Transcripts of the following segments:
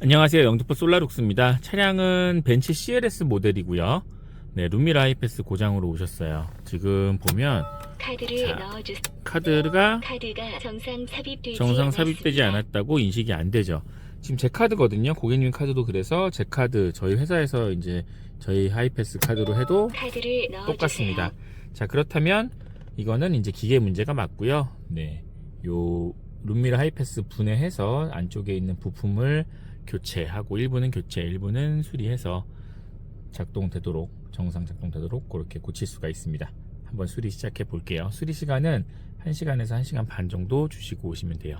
안녕하세요. 영등포 솔라룩스입니다. 차량은 벤츠 CLS 모델이고요. 네, 룸미라 하이패스 고장으로 오셨어요. 지금 보면 카드를 자, 넣어주세요. 카드가 카드가 정상 삽입되지 정상 삽입되지. 않았다고 인식이 안 되죠. 지금 제 카드거든요. 고객님 카드도 그래서 제 카드 저희 회사에서 이제 저희 하이패스 카드로 해도. 똑같습니다. 자, 그렇다면 이거는 이제 기계 문제가 맞고요. 네. 요 룸미러 하이패스 분해해서 안쪽에 있는 부품을 교체하고 일부는 교체, 일부는 수리해서 작동되도록 정상 작동되도록 그렇게 고칠 수가 있습니다. 한번 수리 시작해 볼게요. 수리 시간은 1시간에서 1시간 반 정도 주시고 오시면 돼요.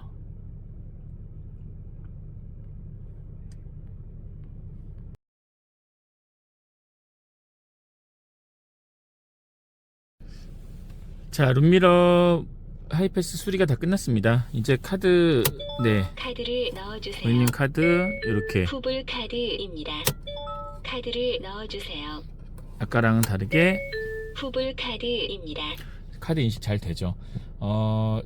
자, 룸미러 하이패스 수리가 다 끝났습니다. 이제 카드, 네. 카드를 넣어주세요. 고객님 카드, 이렇게. 후불 카드입니다. 카드를 넣어주세요. 아까랑은 다르게 후불 카드입니다. 카드 인식 잘 되죠. 어,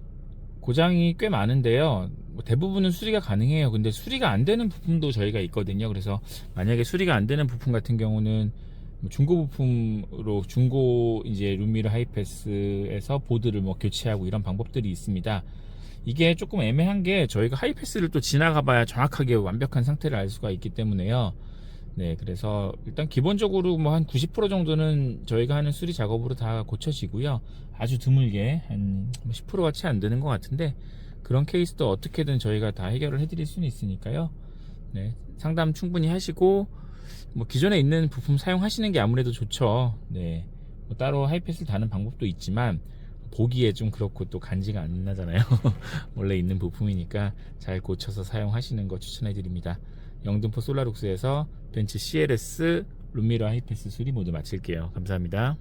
고장이 꽤 많은데요. 뭐 대부분은 수리가 가능해요. 근데 수리가 안 되는 부품도 저희가 있거든요. 그래서 만약에 수리가 안 되는 부품 같은 경우는 뭐 중고 부품으로 중고 이제 룸미러 하이패스에서 보드를 뭐 교체하고 이런 방법들이 있습니다. 이게 조금 애매한 게 저희가 하이패스를 또 지나가 봐야 정확하게 완벽한 상태를 알 수가 있기 때문에요. 네, 그래서 일단 기본적으로 뭐 한 90% 정도는 저희가 하는 수리 작업으로 다 고쳐지고요. 아주 드물게 한 10%가 채 안 되는 것 같은데 그런 케이스도 어떻게든 저희가 다 해결을 해드릴 수는 있으니까요. 네, 상담 충분히 하시고 뭐 기존에 있는 부품 사용하시는 게 아무래도 좋죠. 네, 뭐 따로 하이패스를 다는 방법도 있지만 보기에 좀 그렇고 또 간지가 안 나잖아요. 원래 있는 부품이니까 잘 고쳐서 사용하시는 거 추천해 드립니다. 영등포 솔라룩스에서 벤츠 CLS 룸미러 하이패스 수리 모두 마칠게요. 감사합니다.